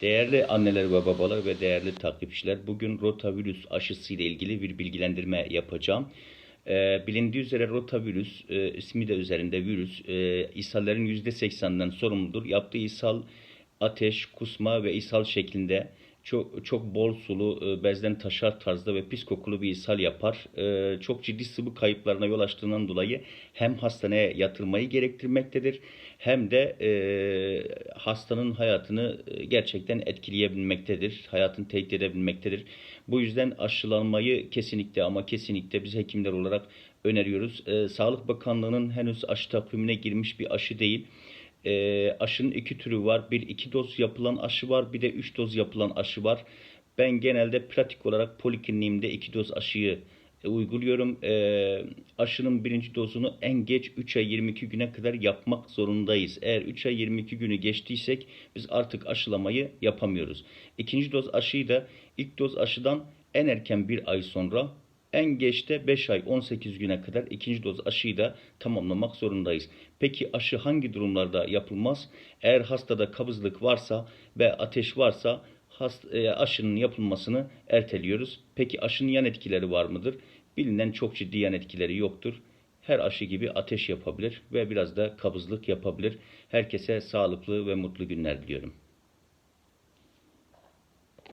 Değerli anneler ve babalar ve değerli takipçiler, bugün rotavirüs aşısı ile ilgili bir bilgilendirme yapacağım. Ee, bilindiği üzere rotavirüs, e, ismi de üzerinde virüs, e, ishallerin %80'den sorumludur. Yaptığı ishal, ateş, kusma ve ishal şeklinde çok, çok bol sulu, e, bezden taşar tarzda ve pis kokulu bir ishal yapar. E, çok ciddi sıvı kayıplarına yol açtığından dolayı hem hastaneye yatırmayı gerektirmektedir hem de e, hastanın hayatını gerçekten etkileyebilmektedir. Hayatını tehdit edebilmektedir. Bu yüzden aşılanmayı kesinlikle ama kesinlikle biz hekimler olarak öneriyoruz. Sağlık Bakanlığı'nın henüz aşı takvimine girmiş bir aşı değil. E, aşının iki türü var. Bir iki doz yapılan aşı var, bir de üç doz yapılan aşı var. Ben genelde pratik olarak polikliniğimde iki doz aşıyı e, uyguluyorum. E, aşının birinci dozunu en geç 3 ay 22 güne kadar yapmak zorundayız. Eğer 3 ay 22 günü geçtiysek biz artık aşılamayı yapamıyoruz. İkinci doz aşıyı da ilk doz aşıdan en erken bir ay sonra en geç de 5 ay 18 güne kadar ikinci doz aşıyı da tamamlamak zorundayız. Peki aşı hangi durumlarda yapılmaz? Eğer hastada kabızlık varsa ve ateş varsa hast- e, aşının yapılmasını erteliyoruz. Peki aşının yan etkileri var mıdır? Bilinen çok ciddi yan etkileri yoktur. Her aşı gibi ateş yapabilir ve biraz da kabızlık yapabilir. Herkese sağlıklı ve mutlu günler diliyorum.